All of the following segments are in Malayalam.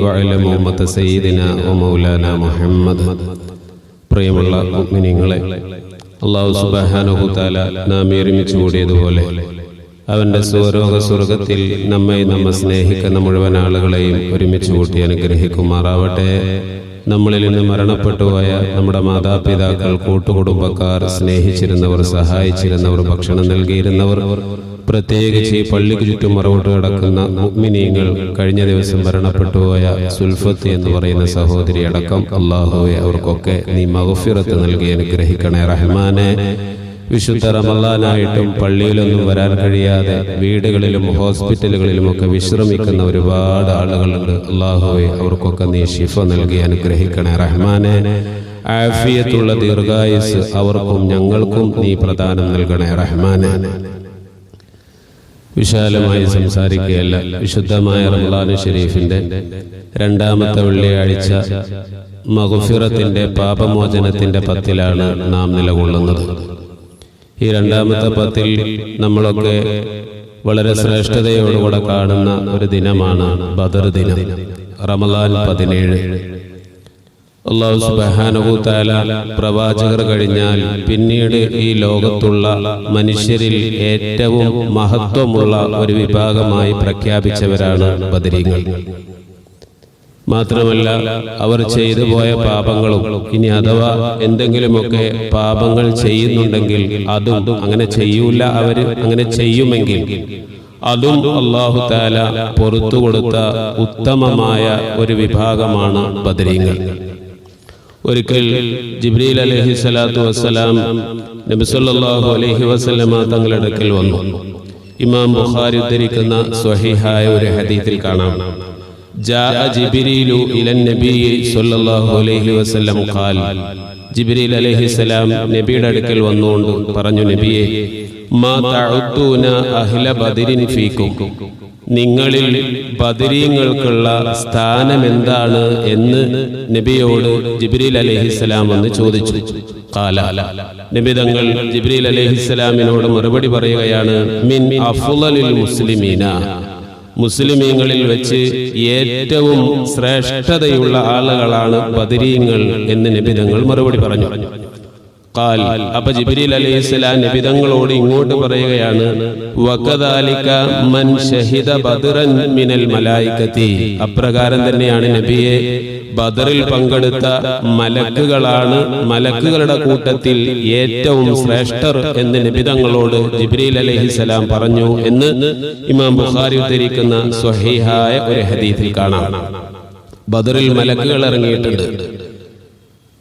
وعلى أمة سيدنا ومولانا محمد പ്രിയമുള്ള മുഅ്മിനീങ്ങളെ അള്ളാഹു സുബ്ഹാനഹു തആല നാം ഒരുമിച്ച് കൂടിയതുപോലെ അവന്റെ സ്വരോഗ സ്വർഗത്തിൽ നമ്മെ നമ്മെ സ്നേഹിക്കുന്ന മുഴുവൻ ആളുകളെയും ഒരുമിച്ച് കൂട്ടി അനുഗ്രഹിക്കുമാറാവട്ടെ നമ്മളിൽ നിന്ന് മരണപ്പെട്ടു പോയ നമ്മുടെ മാതാപിതാക്കൾ കൂട്ടുകുടുംബക്കാർ സ്നേഹിച്ചിരുന്നവർ സഹായിച്ചിരുന്നവർ ഭക്ഷണം നൽകിയിരുന്നവർ പ്രത്യേകിച്ച് ഈ പള്ളിക്ക് ചുറ്റും മറവോട്ട് കിടക്കുന്ന മുഗ്മിനീങ്ങൾ കഴിഞ്ഞ ദിവസം മരണപ്പെട്ടുപോയ സുൽഫത്ത് എന്ന് പറയുന്ന സഹോദരി അടക്കം അള്ളാഹുവെ അവർക്കൊക്കെ നീ മഹഫിറത്ത് നൽകി അനുഗ്രഹിക്കണേ റഹ്മാനെ. വിശുദ്ധ റമല്ലാനായിട്ടും പള്ളിയിലൊന്നും വരാൻ കഴിയാതെ വീടുകളിലും ഹോസ്പിറ്റലുകളിലും ഒക്കെ വിശ്രമിക്കുന്ന ഒരുപാട് ആളുകളുണ്ട്. അള്ളാഹുവെ അവർക്കൊക്കെ നീ ഷിഫ നൽകി അനുഗ്രഹിക്കണേ റഹ്മാനെ. ആഫിയത്തുള്ള ദീർഘായുസ് അവർക്കും ഞങ്ങൾക്കും നീ പ്രദാനം നൽകണേ റഹ്മാനെ. വിശാലമായി സംസാരിക്കുകയല്ല. വിശുദ്ധമായ റമദാൻ ഷെരീഫിന്റെ രണ്ടാമത്തെ വെള്ളിയാഴ്ച മഹുഫിറത്തിന്റെ പാപമോചനത്തിന്റെ പത്തിലാണ് നാം നിലകൊള്ളുന്നത്. ഈ രണ്ടാമത്തെ പത്തിൽ നമ്മളൊക്കെ വളരെ ശ്രേഷ്ഠതയോടുകൂടെ കാണുന്ന ഒരു ദിനമാണ് ബദർ ദിനം റമലാൻ പതിനേഴ്. അള്ളാഹു സുബ്ഹാനഹു തആല പ്രവാചകർ കഴിഞ്ഞാൽ പിന്നീട് ഈ ലോകത്തുള്ള മനുഷ്യരിൽ ഏറ്റവും മഹത്വമുള്ള ഒരു വിഭാഗമായി പ്രഖ്യാപിച്ചവരാണ് ബദരീങ്ങൾ. മാത്രമല്ല അവർ ചെയ്തു പോയ പാപങ്ങളും ഇനി അഥവാ എന്തെങ്കിലുമൊക്കെ പാപങ്ങൾ ചെയ്യുന്നുണ്ടെങ്കിൽ അതും അങ്ങനെ ചെയ്യൂല അവർ അങ്ങനെ ചെയ്യുമെങ്കിൽ. അതും അള്ളാഹു താല പുറത്തു കൊടുത്ത ഉത്തമമായ ഒരു വിഭാഗമാണ് ബദരീങ്ങൾ. ഒരിക്കൽ ജിബ്രീൽ അലഹി സ്വലാത്തു വസ്സലാം നബിസല്ലാഹു അലഹി വസ്ലമ തങ്ങളുടെ അടുക്കൽ വന്നു. ഇമാം ബുഖാരി ഉദ്ധരിക്കുന്ന സ്വഹിഹായ ഒരു ഹദീത്തിൽ കാണാം. ജിബ്രീൽ അലഹിസലാം നബിയുടെ അടുക്കൽ വന്നുകൊണ്ട് പറഞ്ഞു നബിയെ അഹ്ല നിങ്ങളിൽ ബദരീങ്ങൾക്കുള്ള സ്ഥാനം എന്താണ് എന്ന് നബിയോട് ജിബ്രീൽ അലഹിസ്സലാം വന്ന് ചോദിച്ചു. നബി തങ്ങൾ ജിബ്രീൽ അലഹിസ്സലാമിനോട് മറുപടി പറയുകയാണ് മിൻ മുസ്ലിമീന. മുസ്ലിമീങ്ങളിൽ വെച്ച് ഏറ്റവും ശ്രേഷ്ഠതയുള്ള ആളുകളാണ് ബദരീങ്ങൾ എന്ന് നബി തങ്ങൾ മറുപടി പറഞ്ഞു. അലൈഹിസ്സലാം നബിതങ്ങളോട് ഇങ്ങോട്ട് പറയുകയാണ് അപ്രകാരം തന്നെയാണ് നബിയെ ബദറിൽ പങ്കെടുത്ത മലക്കുകളാണ് മലക്കുകളുടെ കൂട്ടത്തിൽ ഏറ്റവും ശ്രേഷ്ഠർ എന്ന് നബിതങ്ങളോട് ജിബ്രീൽ അലൈഹിസ്സലാം പറഞ്ഞു എന്ന് ഇമാം ബുഖാരി ഉദ്ധരിക്കുന്ന സ്വഹീഹായ ഒരു ഹദീസിൽ കാണാം. ബദറിൽ മലക്കുകൾ ഇറങ്ങിയിട്ടുണ്ട്.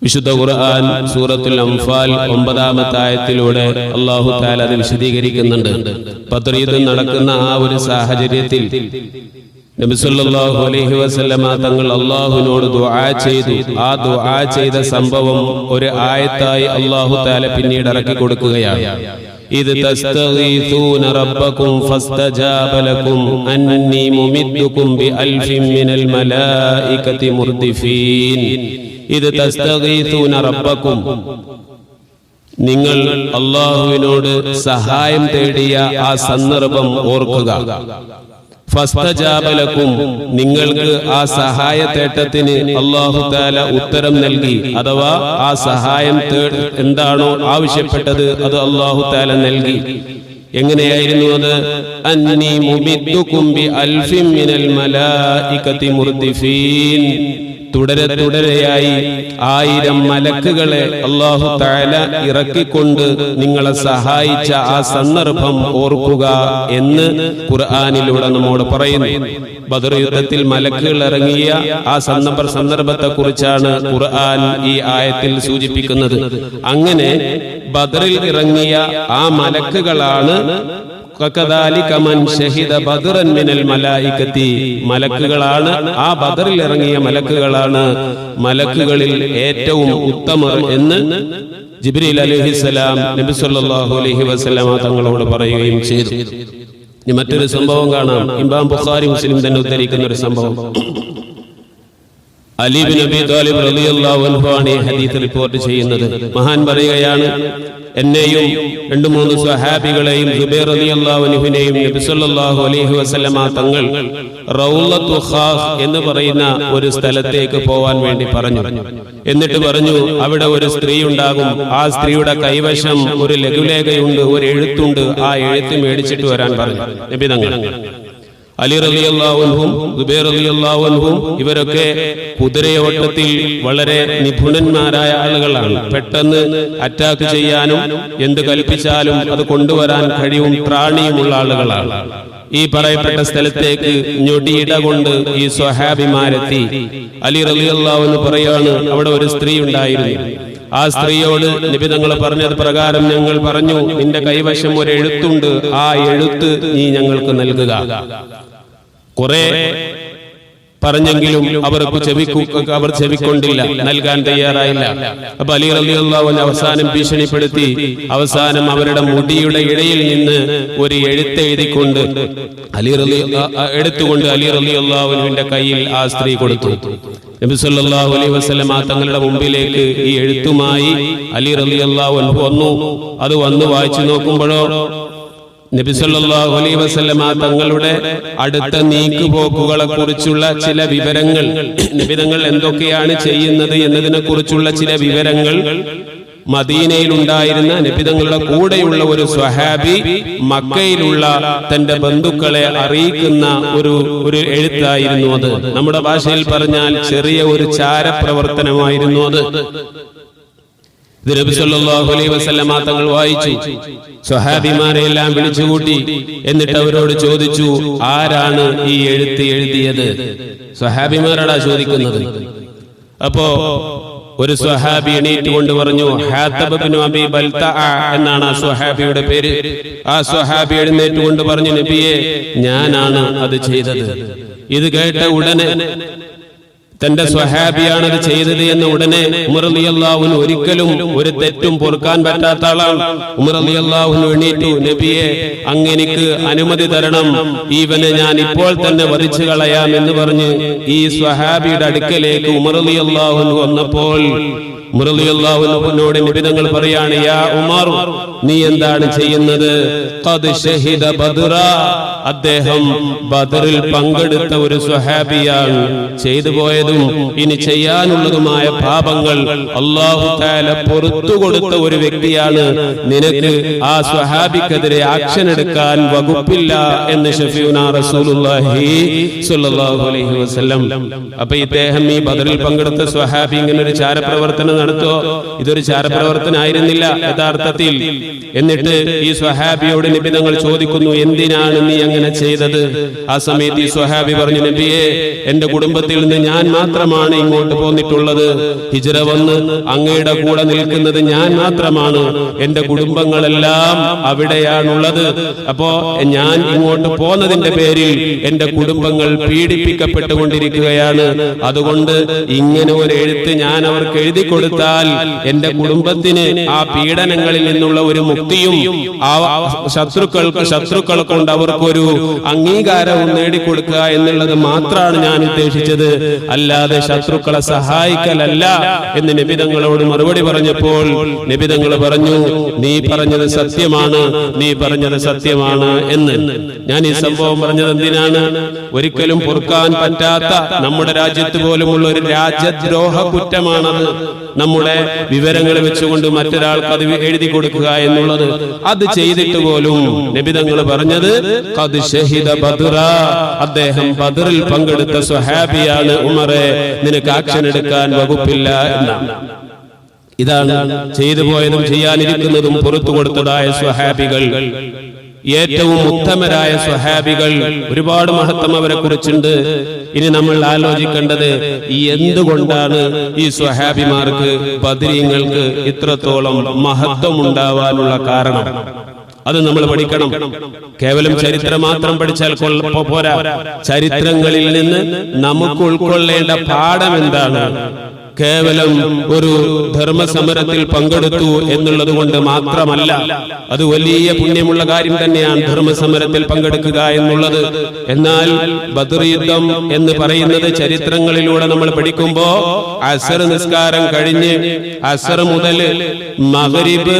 വിശുദ്ധ ഖുർആൻ സൂറത്തുൽ അംഫാൽ ഒമ്പതാമത്തെ ആയത്തിലൂടെ അള്ളാഹു താല അത് വിശദീകരിക്കുന്നുണ്ട്. പത്രീത് നടക്കുന്ന ആ ഒരു സാഹചര്യത്തിൽ നബിസല്ലാഹു അലൈഹി വസല്ലമ തങ്ങൾ അള്ളാഹുവിനോട് ദുആ ചെയ്തു. ആ ദുആ ചെയ്ത സംഭവം ഒരു ആയത്തായി അള്ളാഹു താല പിന്നീട് ഇറക്കി കൊടുക്കുകയാണ്. ഇത് തസ്തഗീഥൂന റബ്ബകും ഫസ്തജാബ ലകും അന്നീ മുമിദ്ദുക്കും ബിഅൽഫിൻ മിനൽ മലായികതി മുർദിഫീൻ. ഇത് തസ്തഗീഥൂന റബ്ബക്കും. നിങ്ങൾ അള്ളാഹുവിനോട് സഹായം തേടിയ ആ സന്ദർഭം ഓർക്കുക. ഫസ്തജാബലക്കും നിങ്ങൾക്ക് ആ സഹായ തേട്ടത്തിന് അള്ളാഹു താല ഉത്തരം നൽകി. അഥവാ ആ സഹായം എന്താണോ ആവശ്യപ്പെട്ടത് അത് അള്ളാഹു താല നൽകി. എങ്ങനെയായിരുന്നു അത്? അന്നി മുബിദ്ദുക്കും ബി അൽഫിൻ മിനൽ മലായികത്തി മുർദിഫീൻ. തുടരെ തുടരെയായി ആയിരം മലക്കുകളെ അള്ളാഹു താല ഇറക്കിക്കൊണ്ട് നിങ്ങളെ സഹായിച്ച ആ സന്ദർഭം ഓർക്കുക എന്ന് ഖുർആാനിലൂടെ നമ്മോട് പറയുന്നു. ബദർ യുദ്ധത്തിൽ മലക്കുകൾ ഇറങ്ങിയ ആ സന്ദർഭ സന്ദർഭത്തെ കുറിച്ചാണ് ഖുർആൻ ഈ ആയത്തിൽ സൂചിപ്പിക്കുന്നത്. അങ്ങനെ ബദറിൽ ഇറങ്ങിയ ആ മലക്കുകളാണ് മലക്കുകളാണ് ആ ബദറിൽ ഇറങ്ങിയ മലക്കുകളാണ്. മലക്കുകളിൽ ഏറ്റവും ഉത്തമർ എന്ന് ജിബ്രീൽ അലഹിസലാം നബി സല്ലാഹു അലഹി വസ്ലാം തങ്ങളോട് പറയുകയും ചെയ്തു. ഇനി മറ്റൊരു സംഭവം കാണാം. ഇമ്പാം ബുഖാരി മുസ്ലിം തന്നെ ഉദ്ധരിക്കുന്ന ഒരു സംഭവം. അലീബ് നബി താലിബ് അൻഹു ഈ ഹദീസ് റിപ്പോർട്ട് ചെയ്യുന്നത്. മഹാൻ പറയുകയാണ് എന്നെയും രണ്ടു മൂന്ന് സ്വഹാബികളെയും സുബൈർ നബി സല്ലല്ലാഹു അലൈഹി വസല്ലമ തങ്ങൾ എന്ന് പറയുന്ന ഒരു സ്ഥലത്തേക്ക് പോവാൻ വേണ്ടി പറഞ്ഞു. എന്നിട്ട് പറഞ്ഞു അവിടെ ഒരു സ്ത്രീ ഉണ്ടാകും. ആ സ്ത്രീയുടെ കൈവശം ഒരു ലഘുലേഖയുണ്ട് ഒരു എഴുത്തുണ്ട്. ആ എഴുത്ത് മേടിച്ചിട്ട് വരാൻ പറഞ്ഞു. നബി തങ്ങൾ. അലി റലിയല്ലാവുൻഹും ദുബൈർ റലിയല്ലാവുൻഹും ഇവരൊക്കെ കുതിരയോട്ടത്തിൽ വളരെ നിപുണന്മാരായ ആളുകളാണ്. പെട്ടെന്ന് അറ്റാക്ക് ചെയ്യാനും എന്ത് കൽപ്പിച്ചാലും അത് കൊണ്ടുവരാൻ കഴിവും ത്രാണിയുമുള്ള ആളുകളാണ്. ഈ പറയപ്പെട്ട സ്ഥലത്തേക്ക് ഞൊടിയിട കൊണ്ട് ഈ സ്വഹാബിമാരെത്തി. അലി റലി അള്ളാഹു പറയാണ് അവിടെ ഒരു സ്ത്രീ ഉണ്ടായിരുന്നു. ആ സ്ത്രീയോട് നിബിതങ്ങൾ പറഞ്ഞത് പ്രകാരം ഞങ്ങൾ പറഞ്ഞു നിന്റെ കൈവശം ഒരു എഴുത്തുണ്ട് ആ എഴുത്ത് നീ ഞങ്ങൾക്ക് നൽകുക. കുറെ പറഞ്ഞെങ്കിലും അവർക്ക് ചെവിക്കു അവർ ചെവിക്കൊണ്ടില്ല. നൽകാൻ തയ്യാറായില്ല. അപ്പൊ അലി റലിയുള്ള അവസാനം ഭീഷണിപ്പെടുത്തി. അവസാനം അവരുടെ മുടിയുടെ ഇടയിൽ നിന്ന് ഒരു എഴുത്തെഴുതിക്കൊണ്ട് അലി അലി എടുത്തുകൊണ്ട് അലി റലിയുള്ളാഹുവിന്റെ കയ്യിൽ ആ സ്ത്രീ കൊടുത്തു. നബി സല്ലല്ലാഹു അലൈഹി വസല്ലം ആ തങ്ങളുടെ മുമ്പിലേക്ക് ഈ എഴുത്തുമായി അലി റളിയല്ലാഹു അള്ളാഹു വന്നു. അത് വന്ന് വായിച്ചു നോക്കുമ്പോഴോ നബി സല്ലല്ലാഹു അലൈഹി വസല്ലമ തങ്ങളുടെ അടുത്ത നീക്കുപോക്കുകളെ കുറിച്ചുള്ള ചില വിവരങ്ങൾ നിബിതങ്ങൾ എന്തൊക്കെയാണ് ചെയ്യുന്നത് എന്നതിനെ കുറിച്ചുള്ള ചില വിവരങ്ങൾ മദീനയിൽ ഉണ്ടായിരുന്ന നബിതങ്ങളുടെ കൂടെയുള്ള ഒരു സ്വഹാബി മക്കയിലുള്ള തന്റെ ബന്ധുക്കളെ അറിയിക്കുന്ന ഒരു ഒരു എഴുത്തായിരുന്നു അത്. നമ്മുടെ ഭാഷയിൽ പറഞ്ഞാൽ ചെറിയ ഒരു ചാരപ്രവർത്തനമായിരുന്നു അത് ഇത് നബി സല്ലല്ലാഹു അലൈഹി വസല്ലമ തങ്ങൾ വായിച്ചു. സ്വഹാബിമാരെ എല്ലാം വിളിച്ചുകൂട്ടി എന്നിട്ട് അവരോട് ചോദിച്ചു ആരാണ് ഈ എഴുത്ത് എഴുതിയത്? സ്വഹാബിമാരാടാ ചോദിക്കുന്നത്. അപ്പോ ഒരു സ്വഹാബി എണീറ്റ് കൊണ്ട് പറഞ്ഞു എന്നാണ് ആ സ്വഹാബിയുടെ പേര്. ആ സ്വഹാബി എഴുന്നേറ്റ് കൊണ്ട് പറഞ്ഞു നബിയെ ഞാനാണ് അത് ചെയ്തത്. ഇത് കേട്ട ഉടനെ തന്റെ സ്വഹാബിയാണ് അത് ചെയ്തത് എന്ന് ഉടനെ ഉമർ അലി ഒരിക്കലും ഒരു തെറ്റും പൊറുക്കാൻ പറ്റാത്ത ആളാണ്. ഉമർ അലി എണീറ്റു. നബിയെ അങ്ങനെക്ക് അനുമതി തരണം. ഇവനെ ഞാൻ ഇപ്പോൾ തന്നെ വധിച്ചു കളയാം എന്ന് പറഞ്ഞ് ഈ സ്വഹാബിയുടെ അടുക്കലേക്ക് ഉമർ അലി അള്ളാഹുൻ വന്നപ്പോൾ മുരളിയല്ലാഹുവിനോട് നിബിധങ്ങൾ പറയാണ് യാ ഉമാർ നീ എന്താണ് ചെയ്യുന്നത്? അദ്ദേഹം ബദറിൽ പങ്കെടുത്ത ഒരു സ്വഹാബിയാണ്. ചെയ്തു പോയതും ഇനി ചെയ്യാനുള്ളതുമായ പാപങ്ങൾ അള്ളാഹു താല പൊറത്തു കൊടുത്ത ഒരു വ്യക്തിയാണ്. നിനക്ക് ആ സ്വഹാബിക്കെതിരെ ആക്ഷൻ എടുക്കാൻ വകുപ്പില്ല എന്ന് ഷഫീന റസൂലുള്ളാഹി സ്വല്ലല്ലാഹു അലൈഹി വസല്ലം. അപ്പൊ ഇദ്ദേഹം ഈ ബദറിൽ പങ്കെടുത്ത സ്വഹാബി ഇങ്ങനെ ഒരു ചാരപ്രവർത്തനം നടത്തോ ഇതൊരു ചാരപ്രവർത്തനായിരുന്നില്ല യഥാർത്ഥത്തിൽ. എന്നിട്ട് ഈ സ്വഹാബിയോട് നബി തങ്ങൾ ചോദിക്കുന്നു എന്തിനാണ് നീ അങ്ങനെ ചെയ്തത്? ആ സമയത്ത് ഈ സ്വഹാബി പറഞ്ഞു നബിയെ എന്റെ കുടുംബത്തിൽ നിന്ന് ഞാൻ മാത്രമാണ് ഇങ്ങോട്ട് പോന്നിട്ടുള്ളത്. ഹിജറ വന്ന് അങ്ങയുടെ കൂടെ നിൽക്കുന്നത് ഞാൻ മാത്രമാണ്. എന്റെ കുടുംബങ്ങളെല്ലാം അവിടെയാണുള്ളത്. അപ്പോ ഞാൻ ഇങ്ങോട്ട് പോന്നതിന്റെ പേരിൽ എന്റെ കുടുംബങ്ങൾ പീഡിപ്പിക്കപ്പെട്ടുകൊണ്ടിരിക്കുകയാണ്. അതുകൊണ്ട് ഇങ്ങനെ ഒരു എഴുത്ത് ഞാൻ അവർക്ക് എഴുതി കൊടുത്താൽ എന്റെ കുടുംബത്തിന് ആ പീഡനങ്ങളിൽ നിന്നുള്ള ഒരു മുക്തിയും ആ ശത്രുക്കൾക്ക് ശത്രുക്കൾ കൊണ്ട് അവർക്കൊരു അംഗീകാരവും നേടിക്കൊടുക്കുക എന്നുള്ളത് മാത്രമാണ് ഞാൻ ഉദ്ദേശിച്ചത്. അല്ലാതെ ശത്രുക്കളെ സഹായിക്കലല്ല എന്ന് നിബിതങ്ങളോട് മറുപടി പറഞ്ഞപ്പോൾ നിബിതങ്ങൾ പറഞ്ഞു നീ പറഞ്ഞത് സത്യമാണ് നീ പറഞ്ഞത് സത്യമാണ് എന്ന്. ഞാൻ ഈ സംഭവം പറഞ്ഞത് എന്തിനാണ്? ഒരിക്കലും പൊറുക്കാൻ പറ്റാത്ത നമ്മുടെ രാജ്യത്ത് പോലുമുള്ള ഒരു രാജ്യദ്രോഹ കുറ്റമാണത്. നമ്മുടെ വിവരങ്ങൾ വെച്ചുകൊണ്ട് മറ്റൊരാൾക്ക് അത് എഴുതി കൊടുക്കുക എന്നുള്ളത് അത് ചെയ്തിട്ട് പോലും നബിതങ്ങൾ പറഞ്ഞത് അദ്ദേഹം ബദറിൽ പങ്കെടുത്ത സുഹാബിയാണ് ഉമറെ. നിനക്ക് ആക്ഷൻ എടുക്കാൻ വകുപ്പില്ല എന്നാണ്. ഇതാണ് ചെയ്തു പോയതും ചെയ്യാനിരിക്കുന്നതും പുറത്തു കൊടുത്തതായ സ്വഹാബികൾ. ഏറ്റവും ഉത്തമരായ സ്വഹാബികൾ ഒരുപാട് മഹത്വം അവരെ കുറിച്ചുണ്ട് ഇനി നമ്മൾ ആലോചിക്കേണ്ടത് ഈ എന്തുകൊണ്ടാണ് ഈ സ്വഹാബിമാർക്ക് ബദരീങ്ങൾക്ക് ഇത്രത്തോളം മഹത്വം ഉണ്ടാവാനുള്ള കാരണം? അത് നമ്മൾ പഠിക്കണം. കേവലം ചരിത്രം മാത്രം പഠിച്ചാൽ പോരാ. ചരിത്രങ്ങളിൽ നിന്ന് നമുക്ക് ഉൾക്കൊള്ളേണ്ട പാഠം എന്താണ്? കേവലം ഒരു ധർമ്മസമരത്തിൽ പങ്കെടുത്തു എന്നുള്ളത് കൊണ്ട് മാത്രമല്ല അത് വലിയ പുണ്യമുള്ള കാര്യം തന്നെയാണ് ധർമ്മസമരത്തിൽ പങ്കെടുക്കുക എന്നുള്ളത്. എന്നാൽ ബദർ യുദ്ധം എന്ന് പറയുന്നത് ചരിത്രങ്ങളിലൂടെ നമ്മൾ പഠിക്കുമ്പോ അസർ നിസ്കാരം കഴിഞ്ഞ് അസർ മുതൽ മഹരീബ്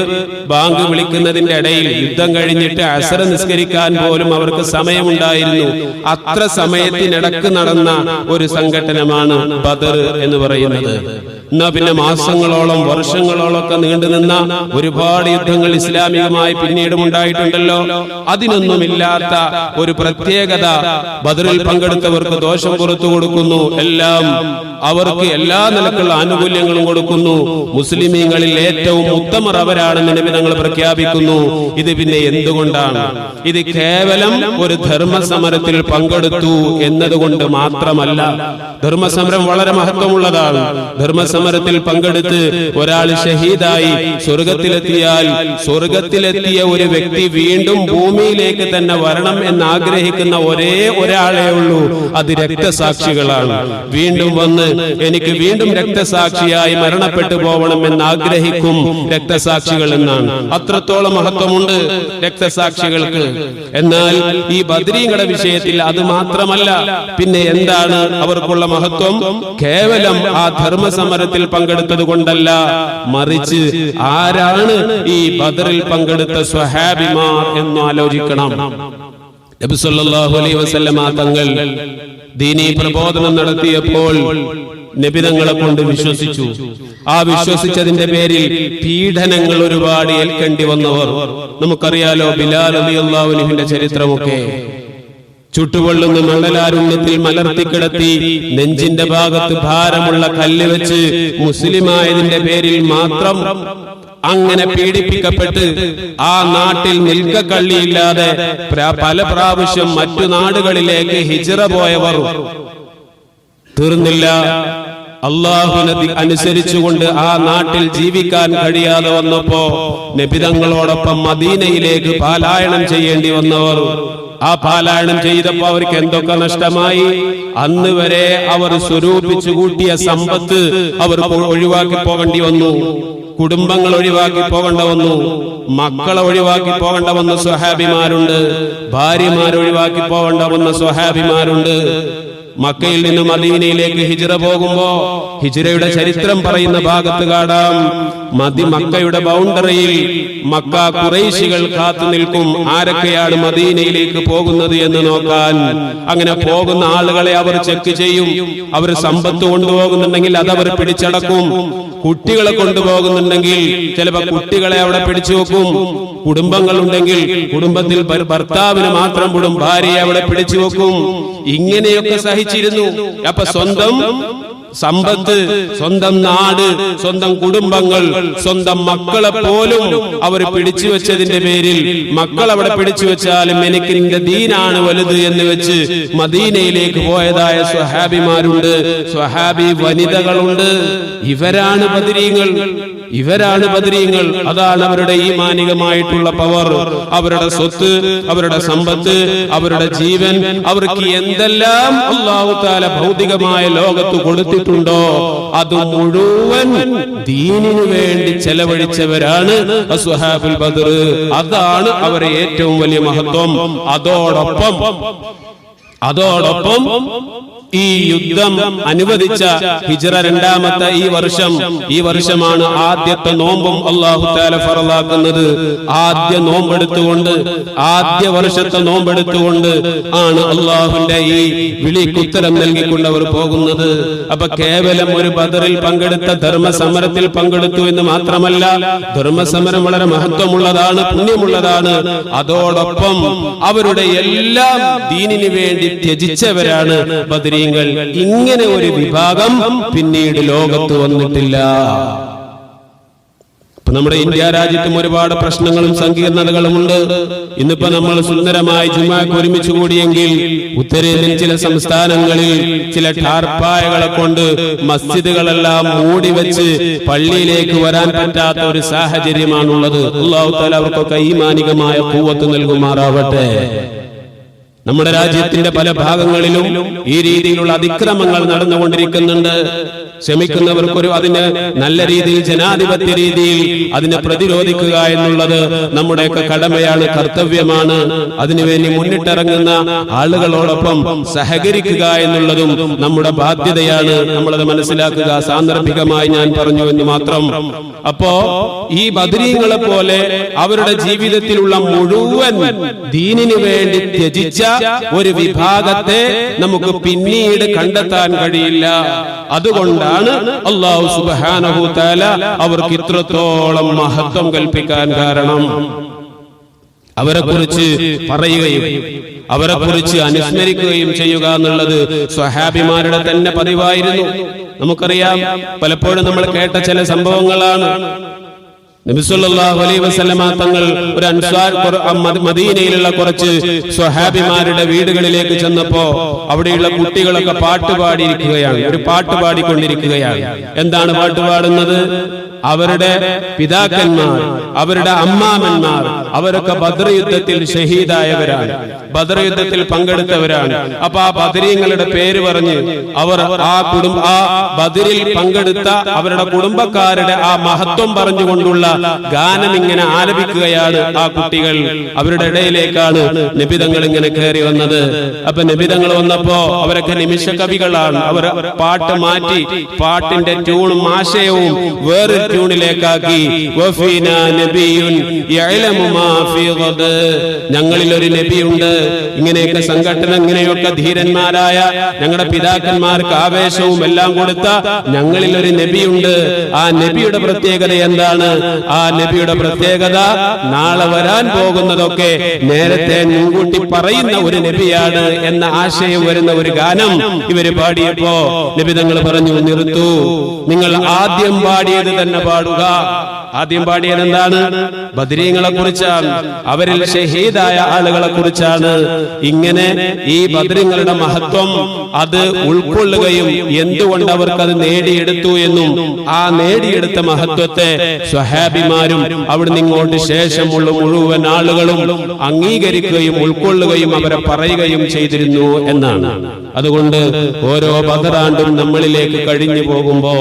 ബാങ്ക് വിളിക്കുന്നതിന്റെ ഇടയിൽ യുദ്ധം കഴിഞ്ഞിട്ട് അസർ നിസ്കരിക്കാൻ പോലും അവർക്ക് സമയമുണ്ടായിരുന്നു. അത്ര സമയത്തിനിടക്ക് നടന്ന ഒരു സംഘടനമാണ് ബദർ എന്ന് പറയുന്നത്. എന്നാ പിന്നെ മാസങ്ങളോളം വർഷങ്ങളോളം ഒക്കെ നീണ്ടുനിന്ന ഒരുപാട് യുദ്ധങ്ങൾ ഇസ്ലാമികമായി പിന്നീടും ഉണ്ടായിട്ടുണ്ടല്ലോ. അതിനൊന്നുമില്ലാത്ത ഒരു പ്രത്യേകത ബദറിൽ പങ്കെടുത്തവർക്ക് ദോഷം പുറത്തു കൊടുക്കുന്നു. എല്ലാം അവർക്ക് എല്ലാ നിലക്കുള്ള ആനുകൂല്യങ്ങളും കൊടുക്കുന്നു. മുസ്ലിമീങ്ങളിൽ ഏറ്റവും ഉത്തമർ അവരാണെന്ന് നബി തങ്ങൾ പ്രഖ്യാപിക്കുന്നു. ഇത് പിന്നെ എന്തുകൊണ്ടാണ്? ഇത് കേവലം ഒരു ധർമ്മസമരത്തിൽ പങ്കെടുത്തു എന്നതുകൊണ്ട് മാത്രമല്ല ധർമ്മസമരം വളരെ മഹത്വമുള്ളതാണ്. ധർമ്മസമരത്തിൽ പങ്കെടുത്ത് ഒരാൾ ഷഹീദായി സ്വർഗത്തിലെത്തിയാൽ സ്വർഗത്തിലെത്തിയ ഒരു വ്യക്തി വീണ്ടും ഭൂമിയിലേക്ക് തന്നെ വരണം എന്ന് ആഗ്രഹിക്കുന്ന ഒരേ ഒരാളെ ഉള്ളൂ. അത് രക്തസാക്ഷികളാണ്. വീണ്ടും വന്ന് എനിക്ക് വീണ്ടും രക്തസാക്ഷിയായി മരണപ്പെട്ടു പോകണം എന്ന് ആഗ്രഹിക്കും രക്തസാക്ഷികൾ എന്നാണ്. അത്രത്തോളം മഹത്വമുണ്ട് രക്തസാക്ഷികൾക്ക്. എന്നാൽ ഈ ബദ്രീങ്ങളുടെ വിഷയത്തിൽ അത് മാത്രമല്ല. പിന്നെ എന്താണ് അവർക്കുള്ള മഹത്വം? കേവലം ആ ധർമ്മസമരത്തിൽ പങ്കെടുത്തത് കൊണ്ടല്ല മറിച്ച് ആരാണ് ഈ ബദറിൽ പങ്കെടുത്ത സ്വഹാബിമാർ എന്ന് ആലോചിക്കണം. സല്ലല്ലാഹു അലൈഹി വസല്ലമ തങ്ങൾ ദീനി പ്രബോധനം നടത്തിയപ്പോൾ നബിതങ്ങളെ കൊണ്ട് വിശ്വസിച്ചു. ആ വിശ്വസിച്ചതിന്റെ പേരിൽ പീഡനങ്ങൾ ഒരുപാട് ഏൽക്കേണ്ടി വന്നവർ. നമുക്കറിയാലോ ബിലാൽ അലിയുള്ളാഹുലിഹിന്റെ ചരിത്രമൊക്കെ. ചുട്ടുപൊള്ളുന്ന മലർത്തി മലർത്തിക്കിടത്തി നെഞ്ചിന്റെ ഭാഗത്ത് ഭാരമുള്ള കല്ല് വെച്ച് മുസ്ലിമായതിന്റെ പേരിൽ മാത്രം അങ്ങനെ പീഡിപ്പിക്കപ്പെട്ട് ആ നാട്ടിൽ നിൽക്കക്കള്ളിയില്ലാതെ പല പ്രാവശ്യം മറ്റു നാടുകളിലേക്ക് ഹിജറ പോയവർ തീർന്നില്ല. അള്ളാഹുനെ ദി- അനുസരിച്ചുകൊണ്ട് ആ നാട്ടിൽ ജീവിക്കാൻ കഴിയാതെ വന്നപ്പോ നബിതങ്ങളോടൊപ്പം മദീനയിലേക്ക് പാലായനം ചെയ്യേണ്ടി വന്നവർ. ആ പാലായനം ചെയ്തപ്പോ അവർക്ക് എന്തൊക്കെ നഷ്ടമായി? അന്ന് വരെ അവർ സ്വരൂപിച്ചു കൂട്ടിയ സമ്പത്ത് അവർ ഒഴിവാക്കി പോകേണ്ടി വന്നു. കുടുംബങ്ങൾ ഒഴിവാക്കി പോകേണ്ട വന്നു. മക്കളെ ഒഴിവാക്കി പോകേണ്ട വന്ന സ്വഹാബിമാരുണ്ട്. ഭാര്യമാരൊഴിവാക്കി പോകേണ്ട വന്ന സ്വഹാബിമാരുണ്ട്. മക്കയിൽ നിന്ന് മദീനയിലേക്ക് ഹിജിറ പോകുമ്പോ ഹിജിറയുടെ ചരിത്രം പറയുന്ന ഭാഗത്ത് കാണാം. മദി മക്കയുടെ ബൗണ്ടറിയിൽ മക്ക കുറേശികൾ കാത്തു നിൽക്കും. ആരൊക്കെയാണ് മദീനയിലേക്ക് പോകുന്നത് എന്ന് നോക്കാൻ. അങ്ങനെ പോകുന്ന ആളുകളെ അവർ ചെക്ക് ചെയ്യും. അവർ സമ്പത്ത് കൊണ്ടുപോകുന്നുണ്ടെങ്കിൽ അത് അവർ പിടിച്ചടക്കും. കുട്ടികളെ കൊണ്ടുപോകുന്നുണ്ടെങ്കിൽ ചിലപ്പോ കുട്ടികളെ അവിടെ പിടിച്ചു വെക്കും. കുടുംബങ്ങളുണ്ടെങ്കിൽ കുടുംബത്തിൽ ഭർ- ഭർത്താവിന് മാത്രം വിടും. ഭാര്യയെ അവിടെ പിടിച്ചു വെക്കും. ഇങ്ങനെയൊക്കെ സഹിച്ചിരുന്നു. അപ്പൊ സ്വന്തം സമ്പത്ത് സ്വന്തം നാട് സ്വന്തം കുടുംബങ്ങൾ സ്വന്തം മക്കളെ പോലും അവർ പിടിച്ചു വെച്ചതിന്റെ പേരിൽ മക്കൾ അവിടെ പിടിച്ചു വെച്ചാലും എനിക്ക് നിന്റെ ദീനാണ് വലുത് എന്ന് വെച്ച് മദീനയിലേക്ക് പോയതായ സ്വഹാബിമാരുണ്ട്. സ്വഹാബി വനിതകളുണ്ട്. ഇവരാണ് ബദരീങ്ങൾ. ഇവരാണ് ബദരീങ്ങൾ അതാണ് അവരുടെ ഈ മാനികമായിട്ടുള്ള പവർ. അവരുടെ സ്വത്ത് അവരുടെ സമ്പത്ത് അവരുടെ ജീവൻ. അവർക്ക് എന്തെല്ലാം അള്ളാഹു താല ഭൗതികമായ ലോകത്ത് കൊടുത്തിട്ടുണ്ടോ? അത് മുഴുവൻ ദീനിനു വേണ്ടി ചെലവഴിച്ചവരാണ് ബദർ അതാണ് അവരെ ഏറ്റവും വലിയ മഹത്വം. അതോടൊപ്പം അതോടൊപ്പം ഈ യുദ്ധം അനുവദിച്ച ഹിജറ രണ്ടാമത്തെ ഈ വർഷം. ഈ വർഷമാണ് ആദ്യത്തെ നോമ്പും അള്ളാഹു താല ഫറലാക്കുന്നത് ആദ്യ നോമ്പെടുത്തുകൊണ്ട് ആദ്യ വർഷത്തെ നോമ്പെടുത്തുകൊണ്ട് ആണ് അള്ളാഹുവിന്റെ ഈ വിളിക്കുത്തരം നൽകിക്കൊണ്ട് അവർ പോകുന്നത്. അപ്പൊ കേവലം ഒരു ബദറിൽ പങ്കെടുത്ത ധർമ്മസമരത്തിൽ പങ്കെടുത്തു എന്ന് മാത്രമല്ല ധർമ്മസമരം വളരെ മഹത്വമുള്ളതാണ് പുണ്യമുള്ളതാണ്. അതോടൊപ്പം അവരുടെ എല്ലാം ദീനിനു വേണ്ടി ത്യജിച്ചവരാണ് ബദരീങ്ങൾ ഇങ്ങനെ ഒരു വിഭാഗം പിന്നീട് ലോകത്ത് വന്നിട്ടില്ല. നമ്മുടെ ഇന്ത്യ രാജ്യത്തും ഒരുപാട് പ്രശ്നങ്ങളും സങ്കീർണതകളും ഉണ്ട്. ഇന്നിപ്പോ നമ്മൾ സുന്ദരമായി ജുമാക്ക് ഒരുമിച്ച് കൂടിയെങ്കിൽ ഉത്തരേന്ത്യൻ ചില സംസ്ഥാനങ്ങളിൽ ചില ടാർപ്പായകളെ കൊണ്ട് മസ്ജിദുകളെല്ലാം മൂടി വെച്ച് പള്ളിയിലേക്ക് വരാൻ പറ്റാത്ത ഒരു സാഹചര്യമാണുള്ളത്. അള്ളാഹു താല അവർക്കൊക്കെ ഈമാനികമായ പൂവത്ത് നൽകുമാറാവട്ടെ. നമ്മുടെ രാജ്യത്തിന്റെ പല ഭാഗങ്ങളിലും ഈ രീതിയിലുള്ള അതിക്രമങ്ങൾ നടന്നുകൊണ്ടിരിക്കുന്നുണ്ട്. ശ്രമിക്കുന്നവർക്കൊരു അതിന് നല്ല രീതിയിൽ ജനാധിപത്യ രീതിയിൽ അതിനെ പ്രതിരോധിക്കുക എന്നുള്ളത് നമ്മുടെയൊക്കെ കടമയാണ് കർത്തവ്യമാണ്. അതിനുവേണ്ടി മുന്നിട്ടിറങ്ങുന്ന ആളുകളോടൊപ്പം സഹകരിക്കുക എന്നുള്ളതും നമ്മുടെ ബാധ്യതയാണ്. നമ്മളത് മനസ്സിലാക്കുക. സാന്ദർഭികമായി ഞാൻ പറഞ്ഞു എന്ന് മാത്രം. അപ്പോ ഈ ബദരീങ്ങളെ പോലെ അവരുടെ ജീവിതത്തിലുള്ള മുഴുവൻ ദീനിനു വേണ്ടി ത്യജിച്ച ഒരു വിഭാഗത്തെ നമുക്ക് പിന്നീട് കണ്ടെത്താൻ കഴിയില്ല. അതുകൊണ്ടാണ് അള്ളാഹു സുബാനഹു താല അവർക്ക് ഇത്രത്തോളം മഹത്വം കൽപ്പിക്കാൻ കാരണം. അവരെ കുറിച്ച് പറയുകയും അവരെ കുറിച്ച് അനുസ്മരിക്കുകയും ചെയ്യുക എന്നുള്ളത് സ്വഹാബിമാരുടെ തന്നെ പതിവായിരുന്നു. നമുക്കറിയാം പലപ്പോഴും നമ്മൾ കേട്ട ചില സംഭവങ്ങളാണ്. തങ്ങൾ ഒരു അൻസാർ മദീനയിലുള്ള കുറച്ച് സ്വഹാബിമാരുടെ വീടുകളിലേക്ക് ചെന്നപ്പോ അവിടെയുള്ള കുട്ടികളൊക്കെ പാട്ട് പാടിയിരിക്കുകയാണ് ഒരു പാട്ട് പാടിക്കൊണ്ടിരിക്കുകയാണ് എന്താണ് പാട്ട് പാടുന്നത് അവരുടെ പിതാക്കന്മാർ അവരുടെ അമ്മാമന്മാർ അവരൊക്കെ ബദർ യുദ്ധത്തിൽ ഷഹീദായവരാണ്. ബദർ യുദ്ധത്തിൽ പങ്കെടുത്തവരാണ്. അപ്പൊ ആ ബദരീങ്ങളുടെ പേര് പറഞ്ഞ് അവർ ആ കുടുംബ ആ ബദറിൽ പങ്കെടുത്ത അവരുടെ കുടുംബക്കാരുടെ ആ മഹത്വം പറഞ്ഞുകൊണ്ടുള്ള ഗാനം ഇങ്ങനെ ആലപിക്കുകയാണ് ആ കുട്ടികൾ. അവരുടെ ഇടയിലേക്കാണ് നിബിതങ്ങൾ ഇങ്ങനെ കയറി വന്നത്. അപ്പൊ നിബിതങ്ങൾ വന്നപ്പോ അവരൊക്കെ നിമിഷ കവികളാണ് അവർ പാട്ട് മാറ്റി പാട്ടിന്റെ ട്യൂണും ആശയവും വേറൊരു ഗദ്. ഞങ്ങളിൽ ഒരു നബിയുണ്ട്. ഇങ്ങനെയൊക്കെ സംഘടന ഇങ്ങനെയൊക്കെ ധീരന്മാരായ ഞങ്ങളുടെ പിതാക്കന്മാർക്ക് ആവേശവും എല്ലാം കൊടുത്ത ഞങ്ങളിൽ ഒരു നബിയുണ്ട്. ആ നബിയുടെ പ്രത്യേകത എന്താണ്? ആ നബിയുടെ പ്രത്യേകത നാളെ വരാൻ പോകുന്നതൊക്കെ നേരത്തെ മുൻകൂട്ടി പറയുന്ന ഒരു നബിയാണ് എന്ന ആശയം വരുന്ന ഒരു ഗാനം ഇവർ പാടിയപ്പോ നബി തങ്ങൾ പറഞ്ഞു നിർത്തു. നിങ്ങൾ ആദ്യം പാടിയത് തന്നെ പാടുക. ആദ്യം പാടിയത് എന്താണ്? ബദരീങ്ങളെ കുറിച്ചാണ്. അവരിൽ ഷഹീദായ ആളുകളെ കുറിച്ചാണ്. ഇങ്ങനെ ഈ ബദരീങ്ങളുടെ മഹത്വം അത് ഉൾക്കൊള്ളുകയും എന്തുകൊണ്ട് അവർക്ക് അത് നേടിയെടുത്തു എന്നും ആ നേടിയെടുത്ത മഹത്വത്തെ സ്വഹാബിമാരും അവിടുന്ന് ഇങ്ങോട്ട് ശേഷമുള്ള മുഴുവൻ ആളുകളും അംഗീകരിക്കുകയും ഉൾക്കൊള്ളുകയും അവരെ പറയുകയും ചെയ്തിരുന്നു എന്നാണ്. അതുകൊണ്ട് ഓരോ ബദറാണ്ടും നമ്മളിലേക്ക് കഴിഞ്ഞു പോകുമ്പോ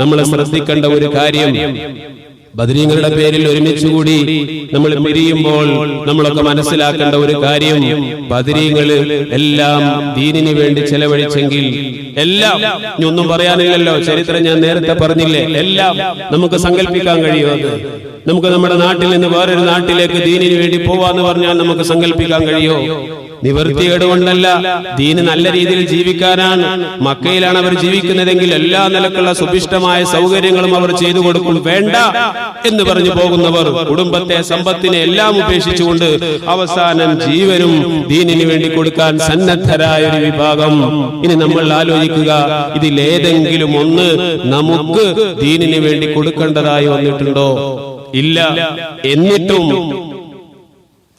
നമ്മൾ ശ്രദ്ധിക്കേണ്ട ഒരു കാര്യം ബദരീങ്ങളുടെ പേരിൽ ഒരുമിച്ചുകൂടി നമ്മൾ പിരിയുമ്പോൾ നമ്മളൊക്കെ മനസ്സിലാക്കേണ്ട ഒരു കാര്യം ബദരീങ്ങൾ എല്ലാം ദീനിന് വേണ്ടി ചെലവഴിച്ചെങ്കിൽ എല്ലാം ഒന്നും പറയാനില്ലല്ലോ ചരിത്രം ഞാൻ നേരത്തെ പറഞ്ഞില്ലേ എല്ലാം നമുക്ക് സങ്കല്പിക്കാൻ കഴിയും അത്. നമുക്ക് നമ്മുടെ നാട്ടിൽ നിന്ന് വേറൊരു നാട്ടിലേക്ക് ദീനിന് വേണ്ടി പോവാന്ന് പറഞ്ഞാൽ നമുക്ക് സങ്കല്പിക്കാൻ കഴിയോ? നിവൃത്തികേട് കൊണ്ടല്ല. ദീന് നല്ല രീതിയിൽ ജീവിക്കാനാണ്. മക്കയിലാണ് അവർ ജീവിക്കുന്നതെങ്കിൽ എല്ലാ നിലക്കുള്ള സുഭിഷ്ടമായ സൗകര്യങ്ങളും അവർ ചെയ്തു കൊടുക്കും. വേണ്ട എന്ന് പറഞ്ഞു പോകുന്നവർ കുടുംബത്തെ സമ്പത്തിനെ എല്ലാം ഉപേക്ഷിച്ചുകൊണ്ട് അവസാനം ജീവനും ദീനിന് വേണ്ടി കൊടുക്കാൻ സന്നദ്ധരായ ഒരു വിഭാഗം. ഇനി നമ്മൾ ആലോചിക്കുക ഇതിലേതെങ്കിലും ഒന്ന് നമുക്ക് ദീനിന് വേണ്ടി കൊടുക്കേണ്ടതായി വന്നിട്ടുണ്ടോ? ഇല്ല. എന്നിട്ടും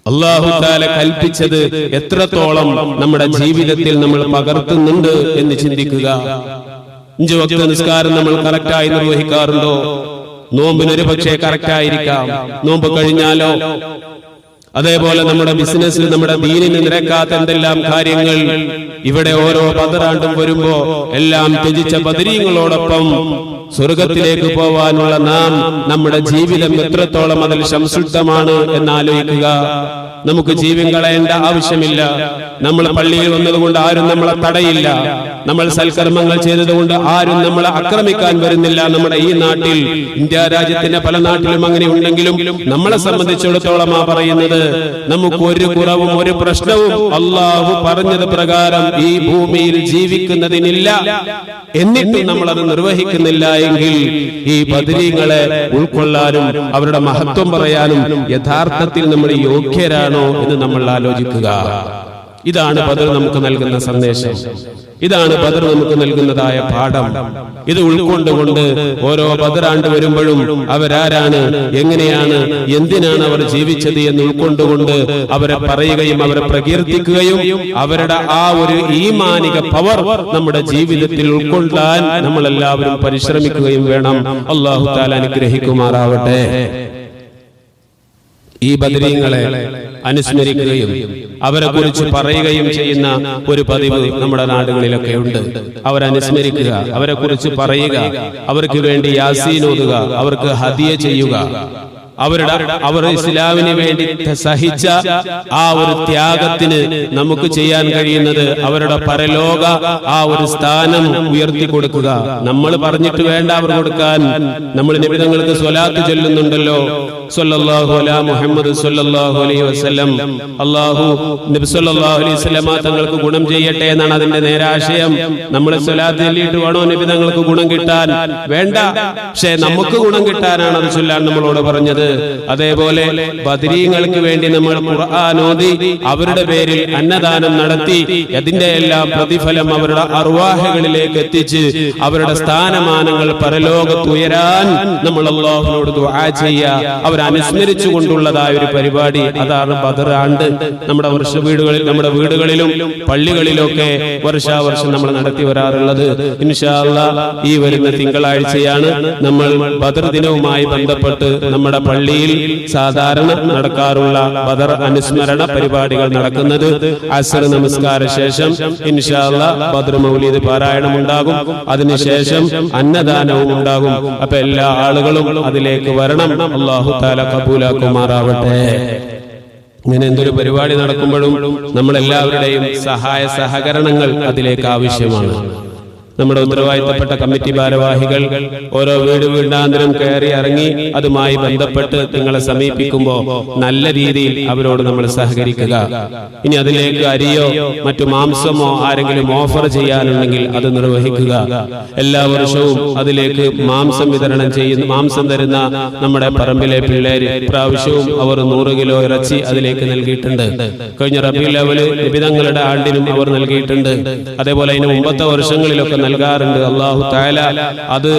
അള്ളാഹു താല കൽപ്പിച്ചത് എത്രത്തോളം നമ്മുടെ ജീവിതത്തിൽ നമ്മൾ പകർത്തുന്നുണ്ട് എന്ന് ചിന്തിക്കുക. അഞ്ചു വക്ത നിസ്കാരം നമ്മൾ കറക്റ്റായി നിർവഹിക്കാറുണ്ടോ? നോമ്പിനൊരു പക്ഷേ കറക്റ്റായിരിക്കാം നോമ്പ് കഴിഞ്ഞാലോ? അതേപോലെ നമ്മുടെ ബിസിനസ്സിൽ നമ്മുടെ ദീനിന് നിരക്കാത്ത എന്തെല്ലാം കാര്യങ്ങൾ ഇവിടെ ഓരോ പതിറാണ്ടും വരുമ്പോ എല്ലാം ത്യജിച്ച ബദരീങ്ങളോടൊപ്പം സ്വർഗത്തിലേക്ക് പോവാനുള്ള നാം നമ്മുടെ ജീവിതം എത്രത്തോളം അതിൽ സംശുദ്ധമാണ് എന്നാലോചിക്കുക. നമുക്ക് ജീവൻ കളയേണ്ട ആവശ്യമില്ല. നമ്മൾ പള്ളിയിൽ വന്നതുകൊണ്ട് ആരും നമ്മളെ തടയില്ല. നമ്മൾ സൽക്കർമ്മങ്ങൾ ചെയ്തതുകൊണ്ട് ആരും നമ്മളെ ആക്രമിക്കാൻ വരുന്നില്ല. നമ്മുടെ ഈ നാട്ടിൽ ഇന്ത്യ രാജ്യത്തിന്റെ പല നാട്ടിലും അങ്ങനെ ഉണ്ടെങ്കിലും നമ്മളെ സംബന്ധിച്ചിടത്തോളം ആ പറയുന്നത് നമുക്ക് ഒരു കുറവും ഒരു പ്രശ്നവും അള്ളാഹു പറഞ്ഞത് പ്രകാരം ഈ ഭൂമിയിൽ ജീവിക്കുന്നതിനില്ല. എന്നിട്ടും നമ്മൾ അത് നിർവഹിക്കുന്നില്ല എങ്കിൽ ഈ ബദരീങ്ങളെ ഉൾക്കൊള്ളാനും അവരുടെ മഹത്വം പറയാനും യഥാർത്ഥത്തിൽ നമ്മൾ യോഗ്യരാണോ എന്ന് നമ്മൾ ആലോചിക്കുക. ഇതാണ് ബദർ നമുക്ക് നൽകുന്ന സന്ദേശം. ഇതാണ് ബദർ നമുക്ക് നൽകുന്നതായ പാഠം. ഇത് ഉൾക്കൊണ്ടുകൊണ്ട് ഓരോ ബദറാണ്ട് വരുമ്പോഴും അവരാരാണ് എങ്ങനെയാണ് എന്തിനാണ് അവർ ജീവിച്ചത് എന്ന് ഉൾക്കൊണ്ടുകൊണ്ട് അവരെ പറയുകയും അവരെ പ്രകീർത്തിക്കുകയും അവരുടെ ആ ഒരു ഈമാനിക പവർ നമ്മുടെ ജീവിതത്തിൽ ഉൾക്കൊള്ളാൻ നമ്മൾ എല്ലാവരും പരിശ്രമിക്കുകയും വേണം. അള്ളാഹു താല അനുഗ്രഹിക്കുമാറാവട്ടെ. ഈ ബദരീങ്ങളെ അനുസ്മരിക്കുകയും അവരെ കുറിച്ച് പറയുകയും ചെയ്യുന്ന ഒരു പതിവ് നമ്മുടെ നാടുകളിലൊക്കെ ഉണ്ട്. അവരനുസ്മരിക്കുക അവരെ കുറിച്ച് പറയുക അവർക്ക് വേണ്ടി യാസീൻ ഓതുക അവർക്ക് ഹദിയ ചെയ്യുക. അവരുടെ അവർ ഇസ്ലാമിന് വേണ്ടി സഹിച്ച ആ ഒരു ത്യാഗത്തിന് നമുക്ക് ചെയ്യാൻ കഴിയുന്നത് അവരുടെ പരലോക ആ ഒരു സ്ഥാനം ഉയർത്തി കൊടുക്കുക. നമ്മൾ പറഞ്ഞിട്ട് വേണ്ട അവർ കൊടുക്കാൻ നമ്മൾ നിബിധങ്ങൾക്ക് സ്വലാത്ത് ചൊല്ലുന്നുണ്ടല്ലോ. സല്ലല്ലാഹു അലാ മുഹമ്മദ് സല്ലല്ലാഹു അലൈഹി വസല്ലം. അല്ലാഹു നബി സല്ലല്ലാഹു അലൈഹി വസല്ലമ തങ്ങൾക്ക് ഗുണം ചെയ്യട്ടെ എന്നാണ് അതിന്റെ നേരാശയം. നമ്മൾ സ്വലാത്ത് ചൊല്ലിയിട്ട് വേണോ നബി തങ്ങൾക്ക് ഗുണം കിട്ടാൻ? വേണ്ട. പക്ഷേ നമുക്ക് ഗുണം കിട്ടാനാണ് അത് ചൊല്ലാൻ നമ്മളോട് പറഞ്ഞത്. അതേപോലെ ബദരീങ്ങൾക്ക് വേണ്ടി നമ്മൾ ഖുർആൻ അവരുടെ പേരിൽ അന്നദാനം നടത്തി അതിന്റെ എല്ലാം പ്രതിഫലം അവരുടെ അർവാഹകളിലേക്ക് എത്തിച്ച് അവരുടെ സ്ഥാനമാനങ്ങൾ പരലോകത്ത് ഉയരാൻ നമ്മൾ അള്ളാഹുനോട് ദുആ ചെയ്യുക. അവർ അനുസ്മരിച്ചു കൊണ്ടുള്ളതായ ഒരു പരിപാടി. അതാണ് ബദർ ആണ്ട്. നമ്മുടെ വർഷ വീടുകളിൽ നമ്മുടെ വീടുകളിലും പള്ളികളിലൊക്കെ വർഷാവർഷം നമ്മൾ നടത്തി വരാറുള്ളത്. ഇൻഷാല്ല ഈ വരുന്ന തിങ്കളാഴ്ചയാണ് നമ്മൾ ബദർ ദിനവുമായി ബന്ധപ്പെട്ട് നമ്മുടെ പള്ളിയിൽ സാധാരണ നടക്കാറുള്ള ബദർ അനുസ്മരണ പരിപാടികൾ നടക്കുന്നത് അസർ നമസ്കാര ശേഷം ഇൻഷാ അല്ലാ ബദർ മൗലീദ് പാരായണം ഉണ്ടാകും. അതിനുശേഷം അന്നദാനവും ഉണ്ടാകും. അപ്പൊ എല്ലാ ആളുകളും അതിലേക്ക് വരണം. അള്ളാഹു താല കബൂലാക്കുമാറാവട്ടെ. ഇങ്ങനെ എന്തൊരു പരിപാടി നടക്കുമ്പോഴും നമ്മളെല്ലാവരുടെയും സഹായ സഹകരണങ്ങൾ അതിലേക്ക് ആവശ്യമാണ്. നമ്മുടെ ഉത്തരവാദിത്തപ്പെട്ട കമ്മിറ്റി ഭാരവാഹികൾ ഓരോ വീട് വീടാന്തരം കയറി ഇറങ്ങി അതുമായി ബന്ധപ്പെട്ട് നിങ്ങളെ സമീപിക്കുമ്പോൾ നല്ല രീതിയിൽ അവരോട് നമ്മൾ സഹകരിക്കുക. ഇനി അതിലേക്ക് അരിയോ മറ്റു മാംസമോ ആരെങ്കിലും ഓഫർ ചെയ്യാനുണ്ടെങ്കിൽ അത് നിർവഹിക്കുക. എല്ലാ വർഷവും അതിലേക്ക് മാംസം വിതരണം ചെയ്യുന്ന മാംസം തരുന്ന നമ്മുടെ പറമ്പിലെ പിള്ളേര് പ്രാവശ്യവും അവർ നൂറ് കിലോ ഇറച്ചി അതിലേക്ക് നൽകിയിട്ടുണ്ട്. കഴിഞ്ഞ റബി ലെവൽ വിവിധങ്ങളുടെ ആണ്ടിനും അവർ നൽകിയിട്ടുണ്ട്. അതേപോലെ അതിന് മുമ്പത്തെ വർഷങ്ങളിലൊക്കെ നൽകാറുണ്ട്. അള്ളാഹു താല അത്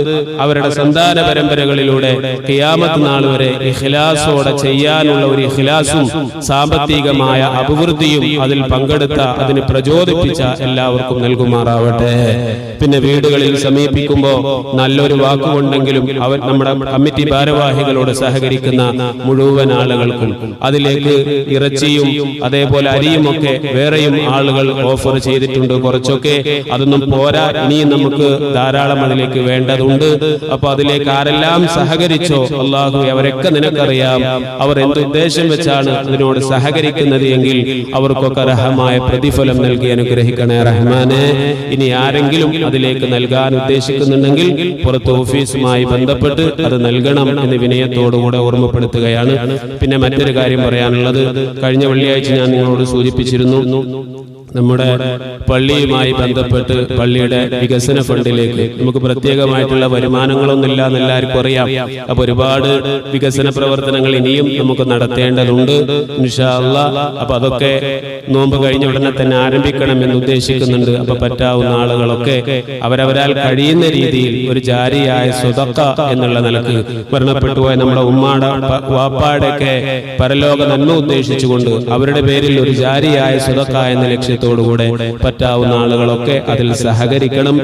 അവരുടെ സന്താന പരമ്പരകളിലൂടെ കിയാമത്ത് നാൾ വരെ ഇഖ്ലാസോടെ ചെയ്യാനുള്ള ഒരു ഇഖ്ലാസും സാമ്പത്തികമായ അഭിവൃദ്ധിയും അതിൽ പങ്കെടുത്ത അതിന് പ്രചോദിപ്പിച്ച എല്ലാവർക്കും നൽകുമാറാവട്ടെ. പിന്നെ വീടുകളിൽ സമീപിക്കുമ്പോൾ നല്ലൊരു വാക്കുകൊണ്ടെങ്കിലും അവർ നമ്മുടെ കമ്മിറ്റി ഭാരവാഹികളോട് സഹകരിക്കുന്ന മുഴുവൻ ആളുകൾക്കും അതിലേക്ക് ഇറച്ചിയും അതേപോലെ അരിയും ഒക്കെ വേറെയും ആളുകൾ ഓഫർ ചെയ്തിട്ടുണ്ട്. കുറച്ചൊക്കെ അതൊന്നും പോരാ. ഇനിയും നമുക്ക് ധാരാളം അതിലേക്ക് വേണ്ടതുണ്ട്. അപ്പൊ അതിലേക്ക് ആരെല്ലാം സഹകരിച്ചോ? അള്ളാഹു അവരൊക്കെ നിനക്കറിയാം. അവർ എന്ത് ഉദ്ദേശം വെച്ചാണ് അതിനോട് സഹകരിക്കുന്നത് എങ്കിൽ അവർക്കൊക്കെ അർഹമായ പ്രതിഫലം നൽകി അനുഗ്രഹിക്കണേ റഹ്മാനെ. ഇനി ആരെങ്കിലും അതിലേക്ക് നൽകാൻ ഉദ്ദേശിക്കുന്നുണ്ടെങ്കിൽ പുറത്ത് ഓഫീസുമായി ബന്ധപ്പെട്ട് അത് നൽകണം എന്ന് വിനയത്തോടുകൂടെ ഓർമ്മപ്പെടുത്തുകയാണ്. പിന്നെ മറ്റൊരു കാര്യം പറയാനുള്ളത്. കഴിഞ്ഞ വെള്ളിയാഴ്ച ഞാൻ നിങ്ങളോട് സൂചിപ്പിച്ചിരുന്നു നമ്മുടെ പള്ളിയുമായി ബന്ധപ്പെട്ട് പള്ളിയുടെ വികസന ഫണ്ടിലേക്ക് നമുക്ക് പ്രത്യേകമായിട്ടുള്ള വരുമാനങ്ങളൊന്നുമില്ല എന്ന് എല്ലാവർക്കും അറിയാം. അപ്പൊ ഒരുപാട് വികസന പ്രവർത്തനങ്ങൾ ഇനിയും നമുക്ക് നടത്തേണ്ടതുണ്ട്. അല്ലാ അപ്പൊ അതൊക്കെ നോമ്പ് കഴിഞ്ഞ ഉടനെ തന്നെ ആരംഭിക്കണം എന്ന് ഉദ്ദേശിക്കുന്നുണ്ട്. അപ്പൊ പറ്റാവുന്ന ആളുകളൊക്കെ അവരവരാൽ കഴിയുന്ന രീതിയിൽ ഒരു ജാരിയായ സ്വതക്ക എന്നുള്ള നിലയ്ക്ക് മരണപ്പെട്ടുപോയ നമ്മുടെ ഉമ്മാട വാപ്പാടൊക്കെ പരലോക നന്മ ഉദ്ദേശിച്ചുകൊണ്ട് അവരുടെ പേരിൽ ഒരു ജാരിയായ സ്വതക്ക എന്ന ലക്ഷ്യത്തോടുകൂടെ പറ്റാവുന്ന ആളുകളൊക്കെ അതിൽ സഹകരിക്കണം